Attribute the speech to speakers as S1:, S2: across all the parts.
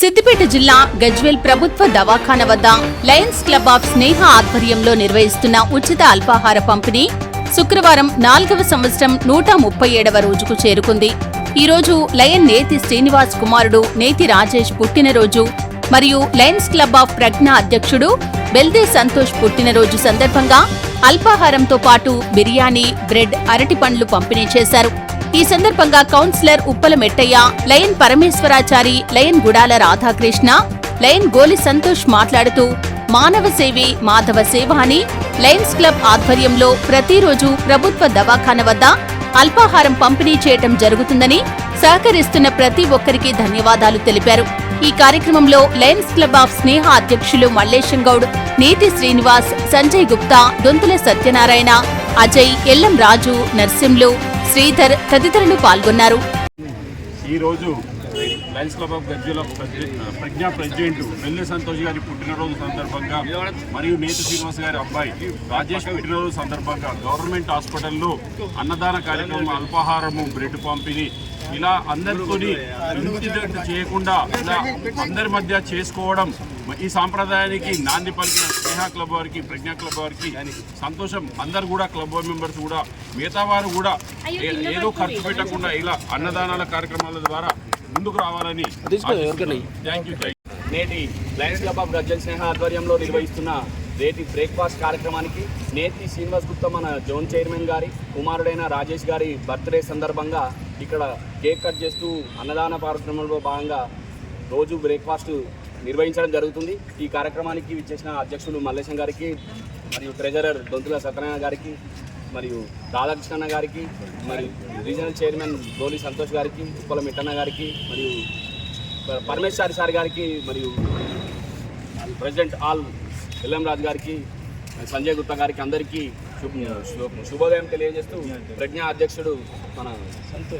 S1: సిద్దిపేట జిల్లా గజ్వేల్ ప్రభుత్వ దవాఖాన వద్ద లయన్స్ క్లబ్ ఆఫ్ స్నేహ ఆధ్వర్యంలో నిర్వహిస్తున్న ఉచిత అల్పాహార పంపిణీ శుక్రవారం నాలుగవ సంవత్సరం నూట ముప్పై ఏడవ రోజుకు చేరుకుంది. ఈ రోజు లయన్ నేతి శ్రీనివాస్ కుమారుడు నేతి రాజేష్ పుట్టినరోజు మరియు లయన్స్ క్లబ్ ఆఫ్ ప్రజ్ఞ అధ్యక్షుడు బెల్దే సంతోష్ పుట్టినరోజు సందర్భంగా అల్పాహారంతో పాటు బిర్యానీ బ్రెడ్ అరటి పండ్లు పంపిణీ చేశారు. ఈ సందర్భంగా councillor Uppala Mettaiah lion Parameshwarachari lion Gudala Radhakrishna lion Goli Santosh మాట్లాడుతూ మానవ సేవే మాధవ సేవ అని లయన్స్ క్లబ్ ఆధ్వర్యంలో ప్రతిరోజు ప్రభుత్వ దవాఖాన వద్ద అల్పాహారం పంపిణీ చేయటం జరుగుతుందని సహకరిస్తున్న ప్రతి ఒక్కరికి ధన్యవాదాలు తెలిపారు. ఈ కార్యక్రమంలో లయన్స్ క్లబ్ ఆఫ్ స్నేహ అధ్యక్షులు మల్లేశం గౌడ్ నీతి శ్రీనివాస్ సంజయ్ గుప్తా దొంతుల సత్యనారాయణ అజయ్ ఎల్లం రాజు నర్సింలు శ్రీధర్ తదితరులు పాల్గొన్నారు.
S2: ఈరోజు lions club of Gajwel Pragna president Velli Santosh గారి పుట్టినరోజు సందర్భంగా మరియు నేతి శ్రీనివాస్ గారి అబ్బాయి రాజేష్ పుట్టినరోజు సందర్భంగా గవర్నమెంట్ హాస్పిటల్లో అన్నదాన కార్యక్రమం అల్పాహారము బ్రెడ్ పంపిణీ ఇలా అందరితోని ఇన్సిడెంట్ చేయకుండా ఇలా అందరి మధ్య చేసుకోవడం ఈ సాంప్రదాయానికి నాంది పలికిన స్నేహ క్లబ్ వారికి ప్రజ్ఞా క్లబ్ వారికి సంతోషం. అందరు కూడా క్లబ్ మెంబర్స్ కూడా మిగతా వారు కూడా ఏదో ఖర్చు పెట్టకుండా ఇలా అన్నదానాల కార్యక్రమాల ద్వారా ముందుకు రావాలని థ్యాంక్ యూ
S3: నేటి lions club of Gajwel Sneha ఆధ్వర్యంలో నిర్వహిస్తున్న నేటి బ్రేక్ఫాస్ట్ కార్యక్రమానికి నేతి శ్రీనివాస్ గుప్తా మన జోన్ చైర్మన్ గారి కుమారుడైన రాజేష్ గారి బర్త్డే సందర్భంగా ఇక్కడ కేక్ కట్ చేస్తూ అన్నదాన కార్యక్రమంలో భాగంగా రోజు బ్రేక్ఫాస్ట్ నిర్వహించడం జరుగుతుంది. ఈ కార్యక్రమానికి విచ్చేసిన అధ్యక్షులు మల్లేశం గారికి మరియు ట్రెజరర్ దొంతుల సత్యనారాయణ గారికి మరియు రాధాకృష్ణ గారికి మరియు రీజనల్ చైర్మన్ గోలి సంతోష్ గారికి ఉప్పల మిట్టన్న గారికి మరియు పరమేశ్వరి సార్ గారికి మరియు ప్రెసిడెంట్ ఆల్ ఎల్ఎం రాజు గారికి సంజయ్ గుప్తా గారికి అందరికీ శుభోదయం తెలియజేస్తూ ప్రజ్ఞా అధ్యక్షుడు మన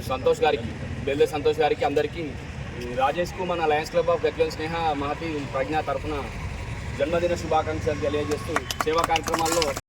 S3: సంతోష్ గారికి బెల్లె సంతోష్ గారికి అందరికీ రాజేష్కు మన lions club of Gajwel Sneha Mahathi Pragna తరఫున జన్మదిన శుభాకాంక్షలు తెలియజేస్తూ సేవా కార్యక్రమాల్లో